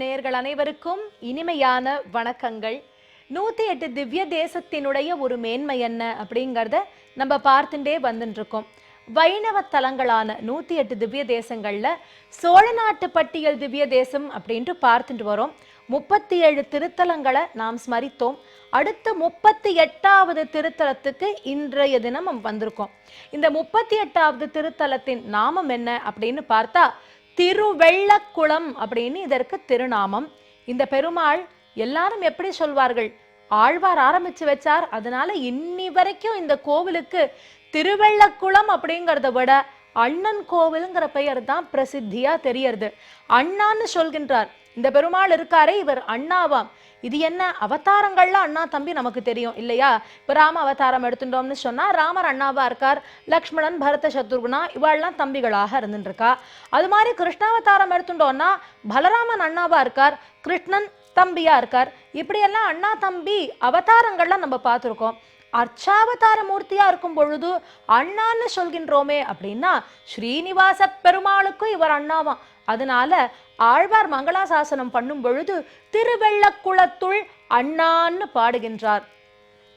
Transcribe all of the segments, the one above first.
நேயர்கள் அனைவருக்கும் இனிமையான வணக்கங்கள். நூத்தி எட்டு திவ்ய தேசத்தினுடைய ஒரு மேன்மை என்ன அப்படிங்கிறத நம்ம பார்த்துட்டே வந்துட்டு வைணவ தலங்களான நூத்தி எட்டு திவ்ய தேசங்கள்ல சோழ நாட்டு பட்டியல் திவ்ய தேசம் அப்படின்ட்டு பார்த்துட்டு வரோம். முப்பத்தி ஏழு திருத்தலங்களை நாம் ஸ்மரித்தோம். அடுத்த முப்பத்தி எட்டாவது திருத்தலத்துக்கு இன்றைய தினம் வந்திருக்கோம். இந்த முப்பத்தி எட்டாவது திருத்தலத்தின் நாமம் என்ன அப்படின்னு பார்த்தா திருவெள்ளக்குளம் அப்படின்னு இதற்கு திருநாமம். இந்த பெருமாள் எல்லாரும் எப்படி சொல்வார்கள்? ஆழ்வார் ஆரம்பிச்சு வச்சார். அதனால இன்னி வரைக்கும் இந்த கோவிலுக்கு திருவெள்ளக்குளம் அப்படிங்கிறத விட அண்ணன் கோவிலுங்கிற பெயர் தான் பிரசித்தியா தெரியறது. அண்ணான்னு சொல்கின்றார். இந்த பெருமாள் இருக்காரே இவர் அண்ணாவாம். இது என்ன? அவதாரங்கள்லாம் அண்ணா தம்பி நமக்கு தெரியும் இல்லையா? இப்போ ராம அவதாரம் எடுத்துட்டோம்னு சொன்னா ராமர் அண்ணாவா இருக்கார் லக்ஷ்மணன் பரத சத்ருகுணா இவாள்லாம் தம்பிகளாக இருந்துருக்கா அது மாதிரி கிருஷ்ணாவதாரம் எடுத்துட்டோம்னா பலராமன் அண்ணாவா இருக்கார் கிருஷ்ணன் தம்பியா இருக்கார். இப்படியெல்லாம் அண்ணா தம்பி அவதாரங்கள்லாம் நம்ம பார்த்துருக்கோம். அர்ச்சாவதார மூர்த்தியா இருக்கும் பொழுது அண்ணான்னு சொல்கின்றோமே அப்படின்னா ஸ்ரீனிவாச பெருமாளுக்கும் இவர் அண்ணாவாம். அதனால ஆழ்வார் மங்களாசாசனம் பண்ணும் பொழுது திருவெள்ளக்குளத்துள் அண்ணான்னு பாடுகின்றார்.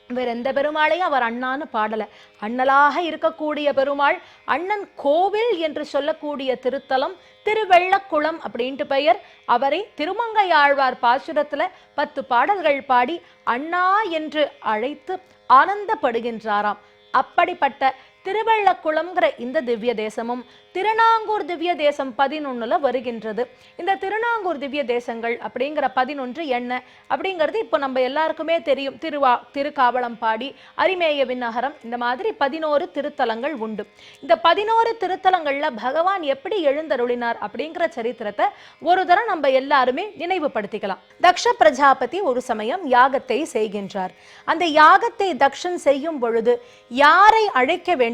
வேற எந்த பெருமாளையும் அவர் அண்ணான்னு பாடல. அண்ணலாக இருக்கக்கூடிய பெருமாள் அண்ணன் கோவில் என்று சொல்லக்கூடிய திருத்தலம் திருவெள்ளக்குளம் அப்படின்ட்டு பெயர். அவரை திருமங்கை ஆழ்வார் பாசுரத்துல பத்து பாடல்கள் பாடி அண்ணா என்று அழைத்து ஆனந்தப்படுகின்றாராம். அப்படிப்பட்ட திருவள்ளக்குளம்ங்கிற இந்த திவ்ய தேசமும் திருநாங்கூர் திவ்ய தேசம் பதினொன்னுல வருகின்றது. இந்த திருநாங்கூர் திவ்ய தேசங்கள் அப்படிங்கிற பதினொன்று என்ன? அப்படிங்கிறது இப்போ நம்ம எல்லாருக்குமே தெரியும். திருவா திருக்காவளம்பாடி அரிமேய விண்ணகரம் இந்த மாதிரி பதினோரு திருத்தலங்கள் உண்டு. இந்த பதினோரு திருத்தலங்கள்ல பகவான் எப்படி எழுந்தருளினார் அப்படிங்கிற சரித்திரத்தை ஒரு தரம் நம்ம எல்லாருமே நினைவுபடுத்திக்கலாம். தக்ஷ பிரஜாபதி ஒரு சமயம் யாகத்தை செய்கின்றார். அந்த யாகத்தை தக்ஷன் செய்யும் பொழுது யாரை அழைக்க வேண்டும்?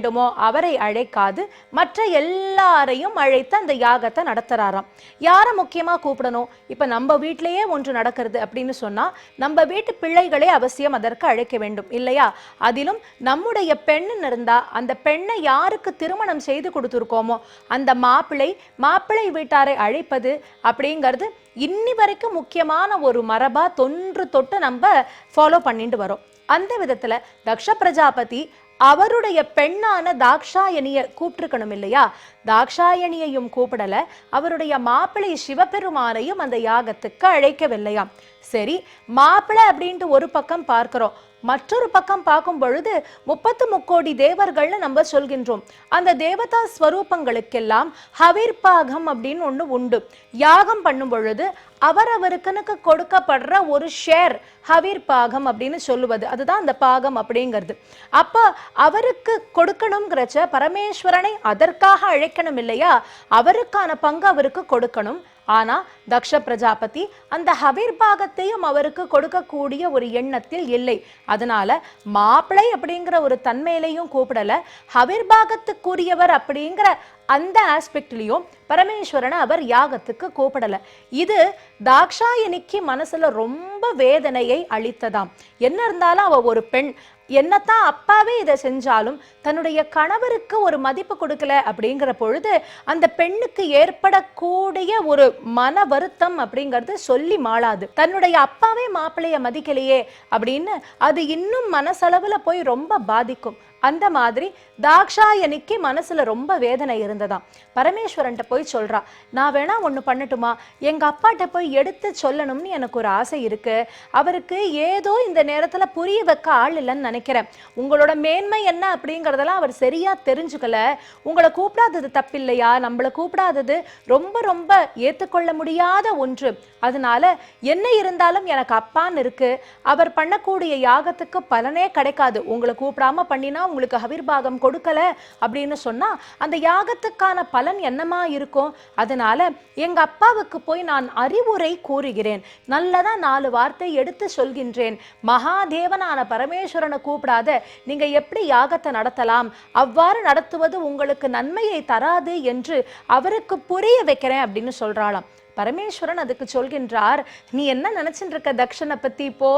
அவரை அழைக்காது. மற்ற எல்லாரையும் அழைத்து அந்த யாகத்தை நடத்துறாராம். யாரை முக்கியமா கூப்பிடணும்? இப்ப நம்ம வீட்டிலேயே ஒன்று நடக்கிறது அப்படின்னு சொன்னா நம்ம வீட்டு பிள்ளைகளே அவசியம் அதற்கு அழைக்க வேண்டும் இல்லையா? அதிலும் நம்முடைய பெண்ணுன்னு இருந்தா அந்த பெண்ணை யாருக்கு திருமணம் செய்து கொடுத்துருக்கோமோ அந்த மாப்பிள்ளை மாப்பிள்ளை வீட்டாரை அழைப்பது அப்படிங்கிறது இன்னி வரைக்கும் முக்கியமான ஒரு மரபா தொன்று தொட்டு நம்ம ஃபாலோ பண்ணிட்டு வரோம். அந்த விதத்துல தக்ஷ பிரஜாபதி அவருடைய பெண்ணான தாக்ஷாயணிய கூப்பிட்டுருக்கணும் இல்லையா? தாக்ஷாயணியையும் கூப்பிடல. அவருடைய மாப்பிள்ளை சிவபெருமானையும் அந்த யாகத்துக்கு அழைக்கவில்லையாம். சரி மாப்பிள்ளை அப்படின்ட்டு ஒரு பக்கம் பார்க்கிறோம். மற்றொரு பக்கம் பார்க்கும் பொழுது முப்பத்து முக்கோடி தேவர்கள்னு நம்ம சொல்கின்றோம். அந்த தேவதா ஸ்வரூபங்களுக்கெல்லாம் ஹவிர்பாகம் அப்படின்னு ஒண்ணு உண்டு. யாகம் பண்ணும் பொழுது அவரவருக்கனுக்கு கொடுக்கப்படுற ஒரு ஷேர் ஹவிர் பாகம் அப்படின்னு சொல்லுவது. அதுதான் அந்த பாகம் அப்படிங்கிறது. அப்போ அவருக்கு கொடுக்கணுங்கிறச்ச பரமேஸ்வரனை அதற்காக அழைக்கணும் இல்லையா? அவருக்கான பங்கு அவருக்கு கொடுக்கணும். ஆனா தக்ஷ பிரஜாபதி அந்த ஹவிர் பாகத்தையும் அவருக்கு கொடுக்கக்கூடிய ஒரு எண்ணத்தில் இல்லை. அதனால மாப்பிளை அப்படிங்கிற ஒரு தன்மையிலையும் கூப்பிடல. ஹவிர் பாகத்துக்குரியவர் அப்படிங்கிற அந்த ஆஸ்பெக்ட்லயும் பரமேஸ்வரனை அவர் யாகத்துக்கு கூப்பிடல. இது தாக்ஷாயணிக்கு மனசுல ரொம்ப வேதனையை அளித்ததாம். என்ன இருந்தாலும் அவ ஒரு பெண். என்னத்தான் அப்பாவே இதை செஞ்சாலும் தன்னுடைய கணவருக்கு ஒரு மதிப்பு கொடுக்கல அப்படிங்கிற பொழுது அந்த பெண்ணுக்கு ஏற்படக்கூடிய ஒரு மன வருத்தம் அப்படிங்கிறது சொல்லி மாளாது. தன்னுடைய அப்பாவே மாப்பிள்ளைய மதிக்கலையே அப்படின்னு அது இன்னும் மனசளவுல போய் ரொம்ப பாதிக்கும். அந்த மாதிரி தாக்ஷாயனிக்கு மனசுல ரொம்ப வேதனை இருந்ததாம். பரமேஸ்வரன்ட்ட போய் சொல்றா நான் வேணா ஒன்று பண்ணட்டுமா? எங்க அப்பாட்ட போய் எடுத்து சொல்லணும்னு எனக்கு ஒரு ஆசை இருக்கு. அவருக்கு ஏதோ இந்த நேரத்துல புரிய வைக்க ஆள் இல்லைன்னு நினைக்கிறேன். உங்களோட மேன்மை என்ன அப்படிங்கறதெல்லாம் அவர் சரியா தெரிஞ்சுக்கல. உங்களை கூப்பிடாதது தப்பில்லையா? நம்மளை கூப்பிடாதது ரொம்ப ரொம்ப ஏத்துக்கொள்ள முடியாத ஒன்று. அதனால என்ன இருந்தாலும் எனக்கு அப்பான்னு இருக்கு. அவர் பண்ணக்கூடிய யாகத்துக்கு பலனே கிடைக்காது. உங்களை கூப்பிடாம பண்ணினா உங்களுக்கு ஹவிர்பாகம் கொடுக்கல அப்படின்னு சொன்னா அந்த யாகத்துக்கான பலன் என்னமா இருக்கும்? அதனால எங்க அப்பாவுக்கு போய் நான் அறிவுரை கூறுகிறேன். நல்லதா நாலு வார்த்தை எடுத்து சொல்கின்றேன். மகாதேவனான பரமேஸ்வரனை கூப்பிடாத நீங்க எப்படி யாகத்தை நடத்தலாம்? அவ்வாறு நடத்துவது உங்களுக்கு நன்மையை தராது என்று அவருக்கு புரிய வைக்கிறேன் அப்படின்னு சொல்றாளாம். பரமேஸ்வரன் அதுக்கு சொல்கின்றார் நீ என்ன நினைச்சிட்டு இருக்க தக்ஷனை பத்தி? இப்போ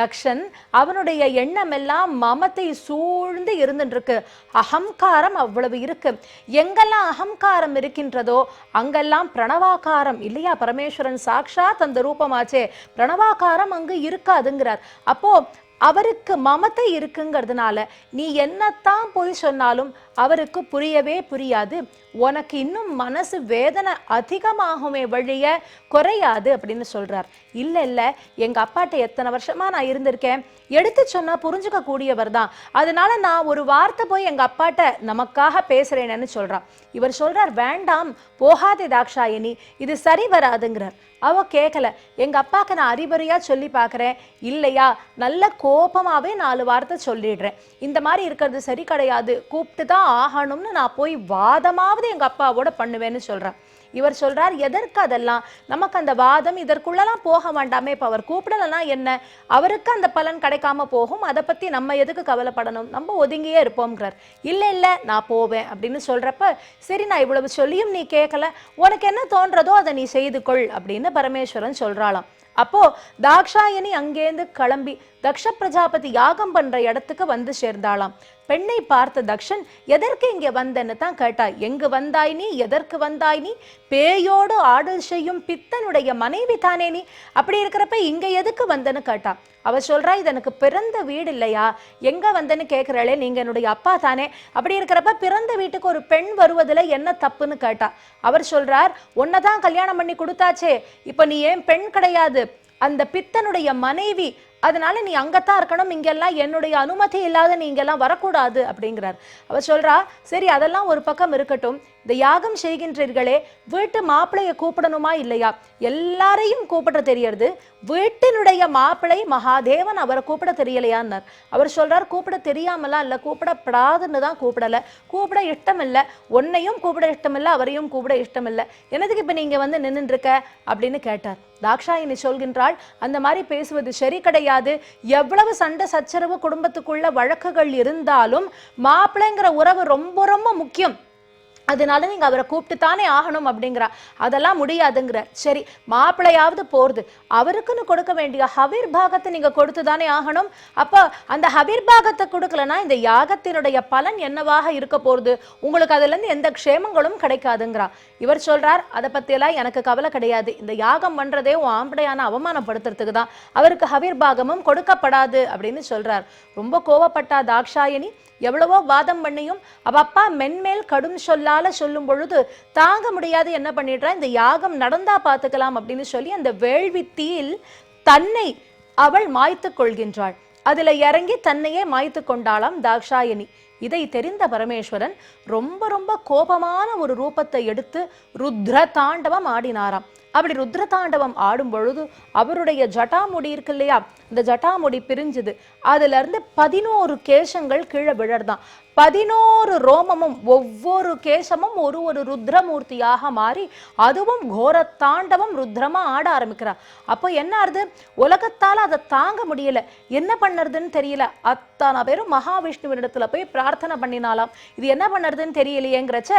தக்ஷன் அவனுடைய எண்ணம் எல்லாம் மமத்தை சூழ்ந்து இருந்துருக்கு அகங்காரம் அவ்வளவு இருக்கு. எங்கெல்லாம் அகங்காரம் இருக்கின்றதோ அங்கெல்லாம் பிரணவாகாரம். இல்லையா பரமேஸ்வரன்? சாக்ஷாத் அந்த ரூபமாச்சே. பிரணவாகாரம் அங்கு இருக்காதுங்கிறார். அப்போ அவருக்கு மமத்தை இருக்குங்கிறதுனால நீ என்னத்தான் போய் சொன்னாலும் அவருக்கு புரியவே புரியாது. உனக்கு இன்னும் மனசு வேதனை அதிகமாகுமே வழிய குறையாது அப்படின்னு சொல்றார். இல்லை இல்லை எங்கள் அப்பாட்ட எத்தனை வருஷமா நான் இருந்திருக்கேன்? எடுத்து சொன்னால் புரிஞ்சுக்க கூடியவர் தான். அதனால நான் ஒரு வார்த்தை போய் எங்கள் அப்பாட்ட நமக்காக பேசுறேன்னு சொல்கிறான் இவர் சொல்றார் வேண்டாம் போகாதே தாக்ஷாயினி இது சரி வராதுங்கிறார். அவ கேட்கல எங்கள் அப்பாவுக்கு நான் அறிவுரையாக சொல்லி பார்க்குறேன் இல்லையா நல்ல கோபமாகவே நாலு வார்த்தை சொல்லிடுறேன். இந்த மாதிரி இருக்கிறது சரி கிடையாது. கூப்பிட்டு தான் ஆகணும்னு நான் போய் வாதமாவது எங்க அப்பாவோட பண்ணுவேன்னு சொல்றேன். இவர் சொல்றார் எதற்கு அதெல்லாம்? நமக்கு அந்த வாதம் இதற்குள்ளெல்லாம் போக வேண்டாமே இப்போ அவர் கூப்பிடலன்னா என்ன? அவருக்கு அந்த பலன் கிடைக்காம போகும். அதை பத்தி நம்ம எதுக்கு கவலைப்படணும்? நம்ம ஒதுங்கியே இருப்போம்ங்கிறார். இல்ல இல்ல நான் போவேன் அப்படின்னு சொல்றப்ப சரி நான் இவ்வளவு சொல்லியும் நீ கேட்கல உனக்கு என்ன தோன்றதோ அதை நீ செய்து கொள் அப்படின்னு பரமேஸ்வரன் சொல்றாளாம். அப்போ தாக்ஷாயணி அங்கேருந்து கிளம்பி தக்ஷ பிரஜாபதி யாகம் பண்ற இடத்துக்கு வந்து சேர்ந்தாளாம். பெண்ணை பார்த்த தக்ஷன் எதற்கு இங்கே வந்தன்னு தான் கேட்டா எங்கு வந்தாய் நீ? எதற்கு வந்தாய் நீ? பேயோடு ஆடல் செய்யும் பித்தனுடைய மனைவி தானே நீ? அப்படி இருக்கிறப்ப இங்க எதுக்கு வந்தன்னு கேட்டா அவள் சொல்கிறா இது எனக்கு பிறந்த வீடு இல்லையா? எங்கே வந்தேன்னு கேட்குறாளே நீங்கள் என்னுடைய அப்பா தானே? அப்படி இருக்கிறப்ப பிறந்த வீட்டுக்கு ஒரு பெண் வருவதில் என்ன தப்புன்னு கேட்டா. அவர் சொல்கிறார் உன்னை தான் கல்யாணம் பண்ணி கொடுத்தாச்சே இப்போ நீ ஏன் பெண் கிடையாது? அந்த பித்தனுடைய மனைவி அதனால நீ அங்கத்தான் இருக்கணும் இங்கெல்லாம் என்னுடைய அனுமதி இல்லாத நீ இங்கெல்லாம் வரக்கூடாது. அப்படிங்கிறார். அவர் சொல்றா சரி அதெல்லாம் ஒரு பக்கம் இருக்கட்டும். இந்த யாகம் செய்கின்றீர்களே வீட்டு மாப்பிளைய கூப்பிடணுமா இல்லையா? எல்லாரையும் கூப்பிட தெரியறது. வீட்டினுடைய மாப்பிளை மகாதேவன் அவரை கூப்பிட தெரியலையான்னார். அவர் சொல்றார் கூப்பிட தெரியாமலாம் இல்லை கூப்பிடப்படாதுன்னு தான் கூப்பிடலை. கூப்பிட இஷ்டம் இல்ல உன்னையும் கூப்பிட இஷ்டம் அவரையும் கூப்பிட இஷ்டம் எனதுக்கு இப்போ நீங்கள் வந்து நின்றுருக்க அப்படின்னு கேட்டார். தாக்ஷாயினி சொல்கின்றாள் அந்த மாதிரி பேசுவது சரி கிடையாது. எவ்வளவு சண்டை சச்சரவு குடும்பத்துக்குள்ள வழக்குகள் இருந்தாலும் மாப்பிள்ளைங்கிற உறவு ரொம்ப ரொம்ப முக்கியம். அதனால நீங்கள் அவரை கூப்பிட்டு தானே ஆகணும் அப்படிங்கிறா. அதெல்லாம் முடியாதுங்கிற. சரி மாப்பிள்ளையாவது போகிறது அவருக்குன்னு கொடுக்க வேண்டிய ஹவிர் பாகத்தை நீங்கள் கொடுத்து தானே ஆகணும். அப்போ அந்த ஹவிர் பாகத்தை கொடுக்கலனா இந்த யாகத்தினுடைய பலன் என்னவாக இருக்க போகிறது உங்களுக்கு அதுலேருந்து எந்த க்ஷேமங்களும் கிடைக்காதுங்கிறா. இவர் சொல்றார் அதை பற்றியெல்லாம் எனக்கு கவலை கிடையாது. இந்த யாகம் பண்ணுறதே உன் ஆம்படையான அவமானப்படுத்துறதுக்கு தான். அவருக்கு ஹவிர் பாகமும் கொடுக்கப்படாது அப்படின்னு சொல்கிறார் ரொம்ப கோவப்பட்டா தாக்ஷாயணி. எவ்வளவோ வாதம் பண்ணியும் அவ அப்பா மென்மேல் கடும் சொல்லால சொல்லும் பொழுது தாங்க முடியாது என்ன பண்ணிடுறா? இந்த யாகம் நடந்தா பார்த்துக்கலாம் அப்படின்னு சொல்லி அந்த வேள்வி தீயில் தன்னை அவள் மாய்த்து கொள்கின்றாள். அதில் இறங்கி தன்னையே மாய்த்து கொண்டாளாம் தாக்ஷாயணி. இதை தெரிந்த பரமேஸ்வரன் ரொம்ப ரொம்ப கோபமான ஒரு ரூபத்தை எடுத்து ருத்ர தாண்டவம் ஆடினாராம். அப்படி ருத்ர தாண்டவம் ஆடும் பொழுது அவருடைய ஜட்டாமுடி இருக்கு இல்லையா இந்த ஜட்டாமுடி பிரிஞ்சுது. அதுலேருந்து பதினோரு கேசங்கள் கீழே விழறதாம். பதினோரு ரோமமும் ஒவ்வொரு கேசமும் ஒரு ஒரு ருத்ரமூர்த்தியாக மாறி அதுவும் கோர தாண்டவம் ருத்ரமாக ஆட ஆரம்பிக்கிறார் அப்போ என்ன ஆறுது? உலகத்தால் அதை தாங்க முடியல. என்ன பண்ணுறதுன்னு தெரியல. அத்தனை பேரும் மகாவிஷ்ணுவினிடத்தில் போய் பிரார்த்தனை பண்ணினாலாம் இது என்ன பண்ணுறதுன்னு தெரியலையேங்கிறச்ச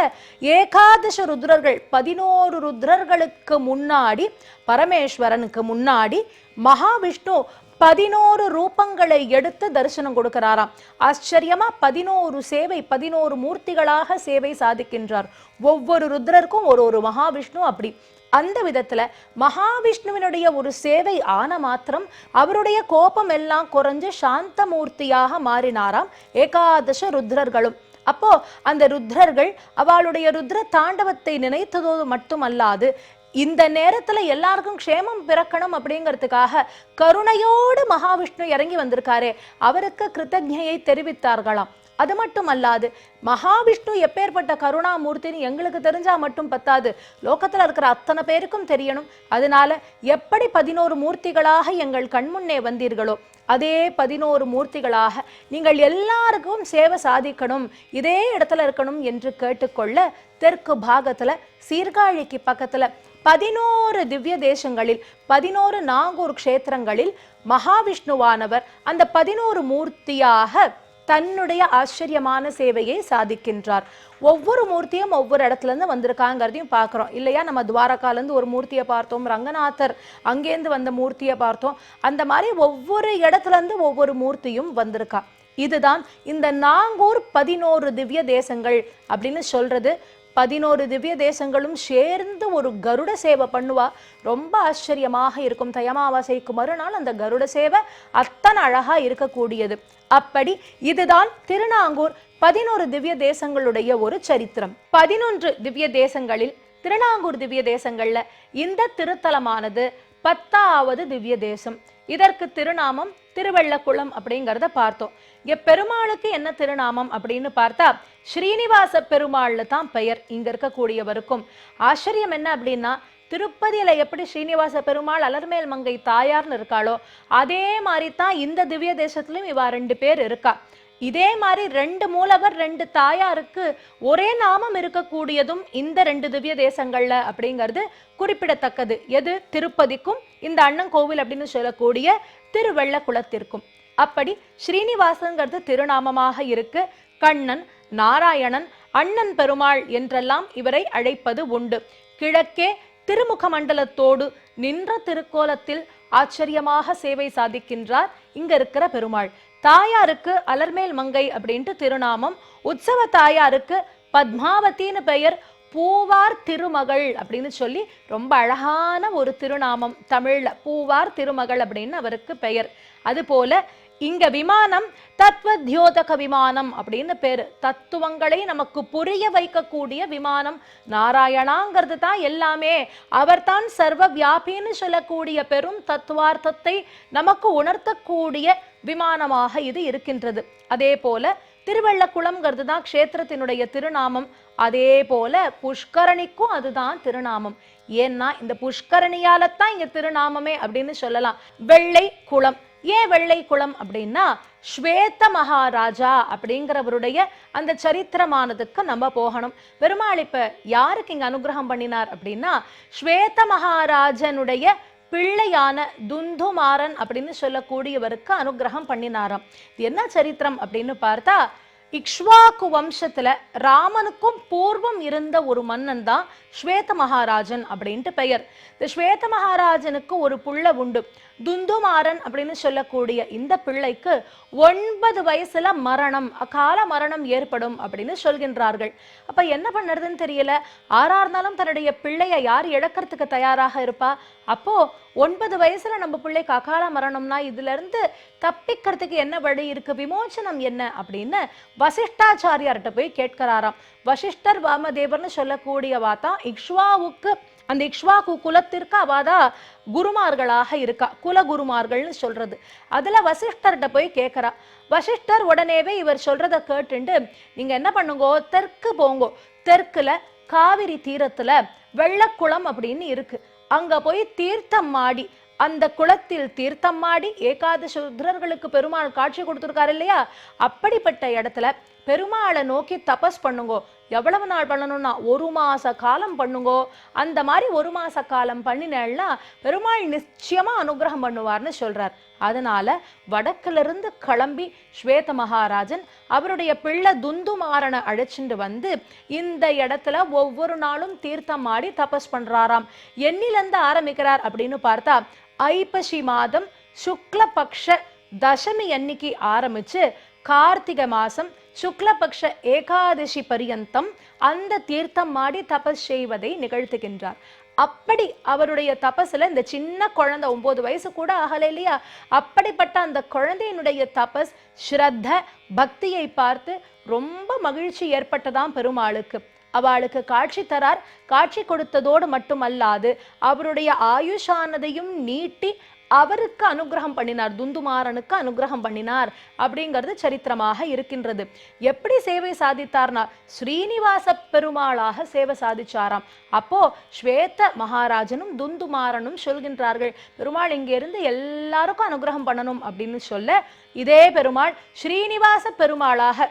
ஏகாதச ருத்ரர்கள் பதினோரு ருத்ரர்களுக்கு முன்னாடி பரமேஸ்வரனுக்கு முன்னாடி மகாவிஷ்ணு பதினோரு ரூபங்களை எடுத்து தரிசனம் கொடுக்கிறாராம். ஆச்சரியமா பதினோரு சேவை பதினோரு மூர்த்திகளாக சேவை சாதிக்கின்றார். ஒவ்வொரு ருத்ரருக்கும் ஒரு ஒரு மகாவிஷ்ணு அப்படி. அந்த விதத்துல மகாவிஷ்ணுவினுடைய ஒரு சேவை ஆன மாத்திரம் அவருடைய கோபம் எல்லாம் குறைஞ்சு சாந்த மூர்த்தியாக மாறினாராம் ஏகாதச ருத்ரர்களும். அப்போ அந்த ருத்ரர்கள் அவளுடைய ருத்ர தாண்டவத்தை நினைத்ததோடு மட்டுமல்லாது இந்த நேரத்துல எல்லாருக்கும் க்ஷேமம் பிறக்கணும் அப்படிங்கிறதுக்காக கருணையோடு மகாவிஷ்ணு இறங்கி வந்திருக்காரே. அவருக்கு கிருத்தஜையை தெரிவித்தார்களாம். அது மட்டும் அல்லாது மகாவிஷ்ணு எப்பேற்பட்ட கருணாமூர்த்தின்னு எங்களுக்கு தெரிஞ்சா மட்டும் பத்தாது. லோகத்துல இருக்கிற அத்தனை பேருக்கும் தெரியணும். அதனால எப்படி பதினோரு மூர்த்திகளாக எங்கள் கண்முன்னே வந்தீர்களோ அதே பதினோரு மூர்த்திகளாக நீங்கள் எல்லாருக்கும் சேவை சாதிக்கணும் இதே இடத்துல இருக்கணும் என்று கேட்டுக்கொள்ள தெற்கு பாகத்துல சீர்காழிக்கு பக்கத்துல பதினோரு திவ்ய தேசங்களில் பதினோரு நாங்கூர் க்ஷேத்திரங்களில் மகாவிஷ்ணுவானவர் அந்த பதினோரு மூர்த்தியாக தன்னுடைய ஆச்சரியமான சேவையை சாதிக்கின்றார். ஒவ்வொரு மூர்த்தியும் ஒவ்வொரு இடத்துல இருந்து வந்திருக்காங்கிறதையும் பார்க்குறோம். இல்லையா? நம்ம துவாரகாலேருந்து ஒரு மூர்த்தியை பார்த்தோம் ரங்கநாதர் அங்கேருந்து வந்த மூர்த்தியை பார்த்தோம். அந்த மாதிரி ஒவ்வொரு இடத்துலேருந்து ஒவ்வொரு மூர்த்தியும் வந்திருக்கா. இதுதான் இந்த நாங்கூர் பதினோரு திவ்ய தேசங்கள் அப்படின்னு சொல்றது. பதினோரு திவ்ய தேசங்களும் சேர்ந்து ஒரு கருட சேவை பண்ணுவா. ரொம்ப ஆச்சரியமாக இருக்கும். தயமாவாசைக்கு மறுநாள் அந்த கருட சேவை அத்தனை அழகா இருக்கக்கூடியது. அப்படி இதுதான் திருநாங்கூர் பதினோரு திவ்ய தேசங்களுடைய ஒரு சரித்திரம். பதினொன்று திவ்ய தேசங்களில் திருநாங்கூர் திவ்ய தேசங்கள்ல இந்த திருத்தலமானது பத்தாவது திவ்ய தேசம். இதற்கு திருநாமம் திருவள்ளக்குளம் அப்படிங்கிறத பார்த்தோம். இங்க பெருமாளுக்கு என்ன திருநாமம் அப்படின்னு பார்த்தா ஸ்ரீனிவாச பெருமாள்ல தான் பெயர் இங்க இருக்கக்கூடியவருக்கும். ஆச்சரியம் என்ன அப்படின்னா திருப்பதியில எப்படி ஸ்ரீனிவாச பெருமாள் அலர்மேல் மங்கை தாயார்னு இருக்காளோ அதே மாதிரி தான் இந்த திவ்ய தேசத்திலும் இவா ரெண்டு பேர் இருக்கா. இதே மாதிரி ரெண்டு மூலவர் ரெண்டு தாயாருக்கு ஒரே நாமம் இருக்கக்கூடியதும் இந்த ரெண்டு திவ்ய தேசங்கள்ல அப்படிங்கிறது குறிப்பிடத்தக்கது. எது? திருப்பதிக்கும் இந்த அண்ணன் கோவில் அப்படின்னு சொல்லக்கூடிய திருவெள்ளக்குளத்திற்கும். அப்படி ஸ்ரீனிவாசங்கிறது திருநாமமாக இருக்கு. கண்ணன் நாராயணன் அண்ணன் பெருமாள் என்றெல்லாம் இவரை அழைப்பது உண்டு. கிழக்கே திருமுக மண்டலத்தோடு நின்ற திருக்கோலத்தில் ஆச்சரியமாக சேவை சாதிக்கின்றார் இங்க இருக்கிற பெருமாள். தாயாருக்கு அலர்மேல் மங்கை அப்படின்ட்டு திருநாமம். உற்சவ தாயாருக்கு பத்மாவதின்னு பெயர். பூவார் திருமகள் அப்படின்னு சொல்லி ரொம்ப அழகான ஒரு திருநாமம் தமிழ்ல. பூவார் திருமகள் அப்படின்னு அவருக்கு பெயர். அதுபோல இங்க விமானம் தத்துவத்யோதக விமானம் அப்படின்னு பேரு. தத்துவங்களை நமக்கு புரிய வைக்கக்கூடிய விமானம். நாராயணாங்கிறது தான் எல்லாமே. அவர்தான் சர்வ வியாபின்னு சொல்லக்கூடிய பெரும் தத்துவார்த்தத்தை நமக்கு உணர்த்தக்கூடிய விமானமாக இது இருக்கின்றது. அதே போல திருவள்ளக்குளம்ங்கிறது தான் க்ஷேத்திரத்தினுடைய திருநாமம். அதே போல புஷ்கரணிக்கும் அதுதான் திருநாமம். ஏன்னா இந்த புஷ்கரணியால தான் இங்க திருநாமமே அப்படின்னு சொல்லலாம். வெள்ளை குளம் ஏன் வெள்ளை குளம் அப்படின்னா ஸ்வேத மகாராஜா அப்படிங்கிறவருடைய அந்த சரித்திரமானதுக்கு நம்ம போகணும். பெருமாள் இப்ப யாருக்கு இங்க அனுகிரகம் பண்ணினார் அப்படின்னா ஸ்வேத மகாராஜனுடைய பிள்ளையான துந்துமாறன் அப்படின்னு சொல்லக்கூடியவருக்கு அனுகிரகம் பண்ணினாராம். இது என்ன சரித்திரம் அப்படின்னு பார்த்தா இக்ஷ்வாக்கு வம்சத்துல ராமனுக்கும் பூர்வம் இருந்த ஒரு மன்னன் தான் ஸ்வேத மகாராஜன் அப்படின்ட்டு பெயர். இந்த ஸ்வேத மகாராஜனுக்கு ஒரு புள்ள உண்டு. துந்துமாறன் அப்படின்னு சொல்லக்கூடிய இந்த பிள்ளைக்கு ஒன்பது வயசுல மரணம் அகால மரணம் ஏற்படும் அப்படின்னு சொல்கின்றார்கள். அப்ப என்ன பண்ணுறதுன்னு தெரியல. ஆறா இருந்தாலும் தன்னுடைய பிள்ளைய யார் இழக்கிறதுக்கு தயாராக இருப்பா? அப்போ ஒன்பது வயசுல நம்ம பிள்ளைக்கு அகால மரணம்னா இதுல இருந்து தப்பிக்கிறதுக்கு என்ன வழி இருக்கு? விமோச்சனம் என்ன? அப்படின்னு வசிஷ்டாச்சாரியார்கிட்ட போய் கேட்கிறாராம். வசிஷ்டர் வாமதேவர்னு சொல்லக்கூடியவா தான் இக்ஷ்வாவுக்கு அந்த இக்ஷ்வாக்கு குலத்திற்கு அவாதா குருமார்களாக இருக்கா. குல குருமார்கள்னு சொல்றது. அதுல வசிஷ்டர்கிட்ட போய் கேட்கறா வசிஷ்டர் உடனேவே இவர் சொல்றத கேட்டுண்டு நீங்க என்ன பண்ணுங்கோ? தெற்கு போங்கோ. தெற்குல காவிரி தீரத்துல வெள்ளக்குளம் அப்படின்னு இருக்கு. அங்க போய் தீர்த்தம் மாடி அந்த குளத்தில் தீர்த்தம் மாடி ஏகாதசி ருத்ரர்களுக்கு பெருமாள் காட்சி கொடுத்துருக்காரு இல்லையா? அப்படிப்பட்ட இடத்துல பெருமாளை நோக்கி தபஸ் பண்ணுங்கோ. எவ்வளவு நாள் பண்ணணும்னா ஒரு மாச காலம் பண்ணுங்கோ. அந்த மாதிரி ஒரு மாத காலம் பண்ணினேன்னா பெருமாள் நிச்சயமாக அனுகிரகம் பண்ணுவார்னு சொல்கிறார் அதனால வடக்குல இருந்து கிளம்பி ஸ்வேத மகாராஜன் அவருடைய பிள்ளை துந்துமாறனை அழைச்சிட்டு வந்து இந்த இடத்துல ஒவ்வொரு நாளும் தீர்த்தம் ஆடி தபஸ் பண்ணுறாராம் என்னிலேருந்து ஆரம்பிக்கிறார் அப்படின்னு பார்த்தா ஐப்பசி மாதம் சுக்லபக்ஷ தசமி அன்னைக்கு ஆரம்பிச்சு கார்த்திகை மாதம் சுக்லபக்ஷ ஏகாதசி பரியந்தம் அந்த தீர்த்தம் மாடி தபஸ் செய்வதை நிகழ்த்துகின்றார். அப்படி அவருடைய தபஸ்ல இந்த சின்ன குழந்தை ஒன்பது வயசு கூட ஆகல இல்லையா? அப்படிப்பட்ட அந்த குழந்தையினுடைய தபஸ் ஸ்ரத்த பக்தியை பார்த்து ரொம்ப மகிழ்ச்சி ஏற்பட்டதாம் பெருமாளுக்கு. அவளுக்கு காட்சி தரார். காட்சி கொடுத்ததோடு மட்டுமல்லாது அவருடைய ஆயுஷானதையும் நீட்டி அவருக்கு அனுகிரகம் பண்ணினார் துந்துமாறனுக்கு அனுகிரகம் பண்ணினார் அப்படிங்கிறது சரித்திரமாக இருக்கின்றது. எப்படி சேவை சாதித்தார்னா ஸ்ரீனிவாச பெருமாளாக சேவை சாதிச்சாராம். அப்போ ஸ்வேத மகாராஜனும் துந்துமாறனும் சொல்கின்றார்கள் பெருமாள் இங்கிருந்து எல்லாருக்கும் அனுகிரகம் பண்ணணும் அப்படின்னு சொல்ல இதே பெருமாள் ஸ்ரீனிவாச பெருமாளாக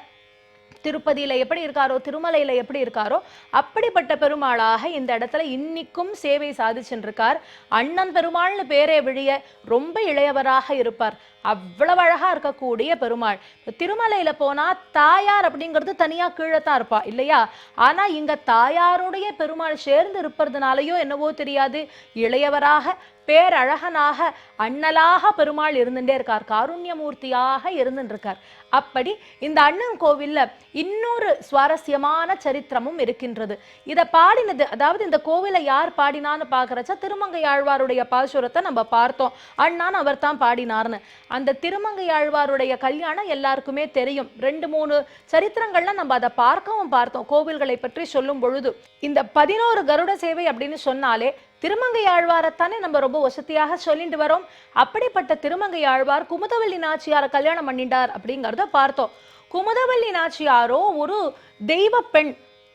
திருப்பதியில எப்படி இருக்காரோ திருமலையில் எப்படி இருக்காரோ அப்படிப்பட்ட பெருமாளாக இந்த இடத்துல இன்னிக்கும் சேவை சாதிச்சுருக்கார் அண்ணன் பெருமாள்னு பேரே விழிய ரொம்ப இளையவராக இருப்பார். அவ்வளவு அழகா இருக்கக்கூடிய பெருமாள். திருமலையில போனா தாயார் அப்படிங்கிறது தனியா கீழே தான் இருப்பா இல்லையா? ஆனா இங்க தாயாருடைய பெருமாள் சேர்ந்து இருப்பதுனாலயோ என்னவோ தெரியாது. இளையவராக பேரழகனாக அண்ணலாக பெருமாள் இருந்துட்டே இருக்கார். காருண்யமூர்த்தியாக இருந்துருக்கார். அப்படி இந்த அண்ணன் கோவில்ல இன்னொரு சுவாரஸ்யமான சரித்திரமும் இருக்கின்றது. இதை பாடினது அதாவது இந்த கோவிலை யார் பாடினான்னு பார்க்குறச்ச திருமங்கை ஆழ்வாருடைய பாசுரத்தை நம்ம பார்த்தோம். அண்ணான் அவர் தான் பாடினார்னு. அந்த திருமங்கையாழ்வாருடைய கல்யாணம் எல்லாருக்குமே தெரியும். ரெண்டு மூணு சரித்திரங்கள்ல நம்ம அதை பார்க்கவும் பார்த்தோம். கோவில்களை பற்றி சொல்லும் பொழுது இந்த பதினோரு கருட சேவை அப்படின்னு சொன்னாலே திருமங்கை ஆழ்வாரைத்தானே நம்ம ரொம்ப வசதியாக சொல்லிட்டு வரோம். அப்படிப்பட்ட திருமங்கை ஆழ்வார் குமுதவள்ளி நாச்சியாரை கல்யாணம் பண்ணிட்டார் அப்படிங்கிறத பார்த்தோம். குமுதவள்ளி நாச்சியாரோ ஒரு தெய்வ பெண்.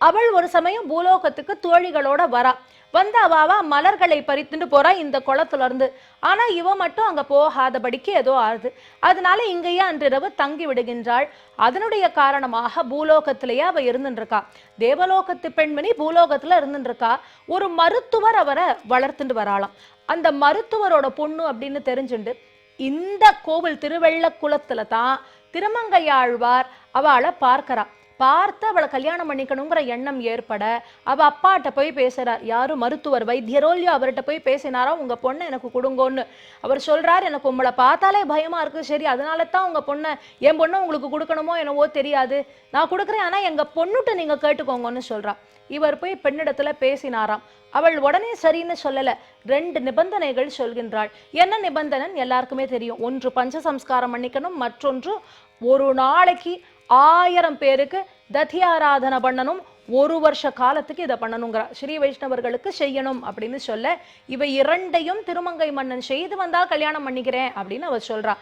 அவள் ஒரு சமயம் பூலோகத்துக்கு தோழிகளோட வரா. வந்து அவாவா மலர்களை பறித்துட்டு போறா இந்த குளத்துல இருந்து ஆனா இவ மட்டும் அங்க போகாதபடிக்கு ஏதோ ஆறுது. அதனால இங்கேயே அன்றிரவு தங்கி விடுகின்றாள். அதனுடைய காரணமாக பூலோகத்திலேயே அவ இருந்துருக்கா தேவலோகத்து பெண்மணி பூலோகத்துல இருந்துருக்கா ஒரு மருத்துவர் அவரை வளர்த்துட்டு வராளாம். அந்த மருத்துவரோட பொண்ணு அப்படின்னு தெரிஞ்சுண்டு இந்த கோவில் திருவெள்ள குளத்துல தான் திருமங்கையாழ்வார் அவளை பார்க்கறா. பார்த்து அவளை கல்யாணம் பண்ணிக்கணுங்கிற எண்ணம் ஏற்பட அவ அப்பாட்ட போய் பேசுறார் யாரும் மருத்துவர் வைத்தியரோ இல்லையோ அவர்கிட்ட போய் பேசினாரா? உங்க பொண்ணை எனக்கு கொடுங்கோன்னு. அவர் சொல்கிறார் எனக்கு உங்களை பார்த்தாலே பயமா இருக்கு சரி அதனால தான் உங்க பொண்ணை என் பொண்ணை உங்களுக்கு கொடுக்கணுமோ என்னவோ தெரியாது. நான் கொடுக்குறேன் ஆனா எங்க பொண்ணுட்ட நீங்க கேட்டுக்கோங்கன்னு சொல்றா. இவர் போய் பெண்ணிடத்துல பேசினாராம். அவள் உடனே சரின்னு சொல்லல. ரெண்டு நிபந்தனைகள் சொல்கின்றாள். என்ன நிபந்தனை எல்லாருக்குமே தெரியும். ஒன்று பஞ்சசம்ஸ்காரம் பண்ணிக்கணும் மற்றொன்று ஒரு நாளைக்கு ஆயிரம் பேருக்கு தத்தியாராதனை பண்ணணும். ஒரு வருஷ காலத்துக்கு இதை பண்ணணுங்கிறா ஸ்ரீ வைஷ்ணவர்களுக்கு செய்யணும் அப்படின்னு சொல்ல இவை இரண்டையும் திருமங்கை மன்னன் செய்து வந்தா கல்யாணம் பண்ணிக்கிறேன் அப்படின்னு அவர் சொல்றா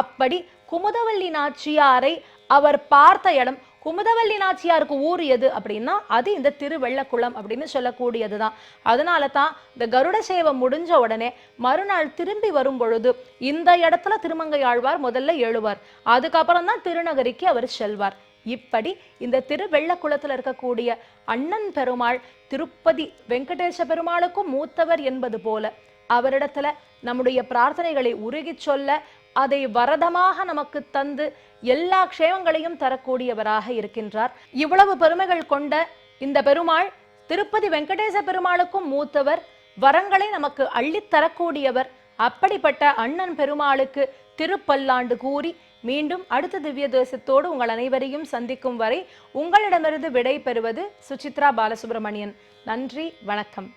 அப்படி குமுதவல்லி நாச்சியாரை அவர் பார்த்த இடம் குமுதவல்லி நாச்சியாருக்கு ஊர் எது அப்படின்னா அது இந்த திருவெள்ளக்குளம் அப்படின்னு சொல்லக்கூடியது தான் அதனால தான் இந்த கருட சேவை முடிஞ்ச உடனே மறுநாள் திரும்பி வரும் பொழுது இந்த இடத்துல திருமங்கை ஆழ்வார் முதல்ல எழுவார். அதுக்கப்புறம் தான் திருநகரிக்கு அவர் செல்வார். இப்படி இந்த திருவெள்ளக்குளத்தில் இருக்கக்கூடிய அண்ணன் பெருமாள் திருப்பதி வெங்கடேச பெருமாளுக்கும் மூத்தவர் என்பது போல அவரிடத்துல நம்முடைய பிரார்த்தனைகளை உருகிச் சொல்ல அதை வரதமாக நமக்கு தந்து எல்லா க்ஷேமங்களையும் தரக்கூடியவராக இருக்கின்றார். இவ்வளவு பெருமைகள் கொண்ட இந்த பெருமாள் திருப்பதி வெங்கடேச பெருமாளுக்கும் மூத்தவர் வரங்களை நமக்கு அள்ளித் தரக்கூடியவர் அப்படிப்பட்ட அண்ணன் பெருமாளுக்கு திருப்பல்லாண்டு கூறி மீண்டும் அடுத்த திவ்ய தேசத்தோடு உங்கள் அனைவரையும் சந்திக்கும் வரை உங்களிடமிருந்து விடை பெறுவது சுசித்ரா பாலசுப்ரமணியன். நன்றி வணக்கம்.